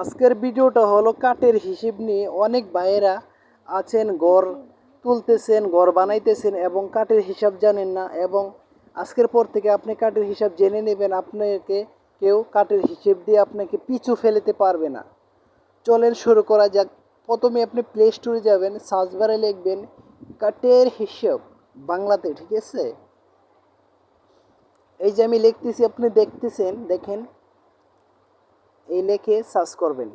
আজকের ভিডিওটা হলো কাঠের হিসেব নিয়ে অনেক ভাইয়েরা আছেন, ঘর তুলতেছেন, ঘর বানাইতেছেন এবং কাঠের হিসাব জানেন না এবং আজকের পর থেকে আপনি কাঠের হিসাব জেনে নেবেন, আপনাকে কেউ কাঠের হিসেব দিয়ে আপনাকে পিছু ফেলতে পারবে না। চলেন শুরু করা যাক। প্রথমে আপনি প্লে স্টোরে যাবেন সার্চ বারে লিখবেন, কাঠের হিসাব বাংলাতে ঠিক আছে? এই যে আমি লিখতেছি, আপনি দেখতেছেন, দেখেন এই লেখে সার্চ করবেন।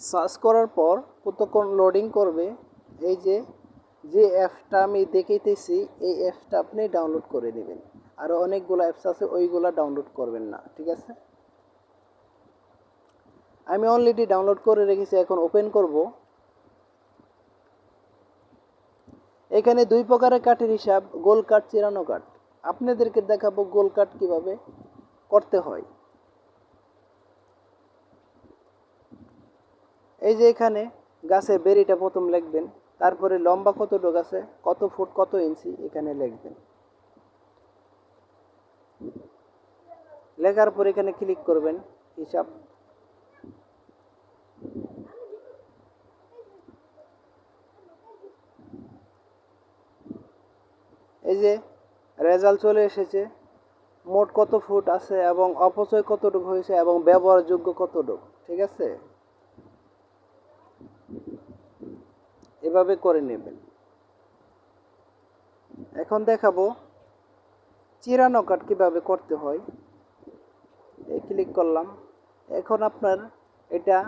সার্চ করার পর কতক্ষণ লোডিং করবে, এই যে যে অ্যাপটা আমি দেখাইতেছি, এই অ্যাপটা আপনি ডাউনলোড করে নেবেন। আরও অনেকগুলো অ্যাপস আছে, ওইগুলো ডাউনলোড করবেন না, ঠিক আছে? আমি অলরেডি ডাউনলোড করে রেখেছি, এখন ওপেন করব। এখানে দুই প্রকারের কাঠের হিসাব, গোল কাঠ, চিরানো কাঠ। আপনাদেরকে দেখাবো গোল কাঠ কীভাবে করতে হয়। এই যে এখানে গাছের বেরিটা প্রথম লিখবেন, তারপরে লম্বা কতটুকু আছে, কত ফুট, কত ইঞ্চি এখানে লিখবেন। লেখার পর এখানে ক্লিক করবেন, হিসাব। এই যে রেজাল্ট চলে এসেছে। মোট কত ফুট আছে এবং অপচয় কতটুকু হয়েছে এবং ব্যবহারযোগ্য কতটুকু, ঠিক আছে? এভাবে করে নেবেন। এখন দেখাবো চিরানো কাট কীভাবে করতে হয়। এই ক্লিক করলাম। এখন আপনার এটা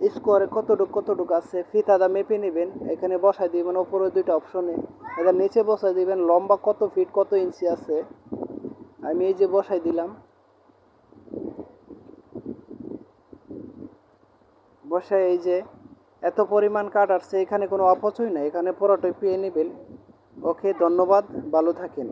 স্কোয়ারে কতটুকু কতটুকু আছে ফিতাদা মেপে নেবেন। এখানে বসাই দিবেন, ওপরে দুইটা অপশনে। এটা নিচে বসাই দিবেন, লম্বা কত ফিট কত ইঞ্চি আছে? আমি এই যে বসাই দিলাম। বসায় এই যে এত পরিমাণ কাঠ আসছে, এখানে কোনো অপচয় নাই, এখানে পুরোটাই পেয়ে নেবেন। ওকে, ধন্যবাদ, ভালো থাকেন।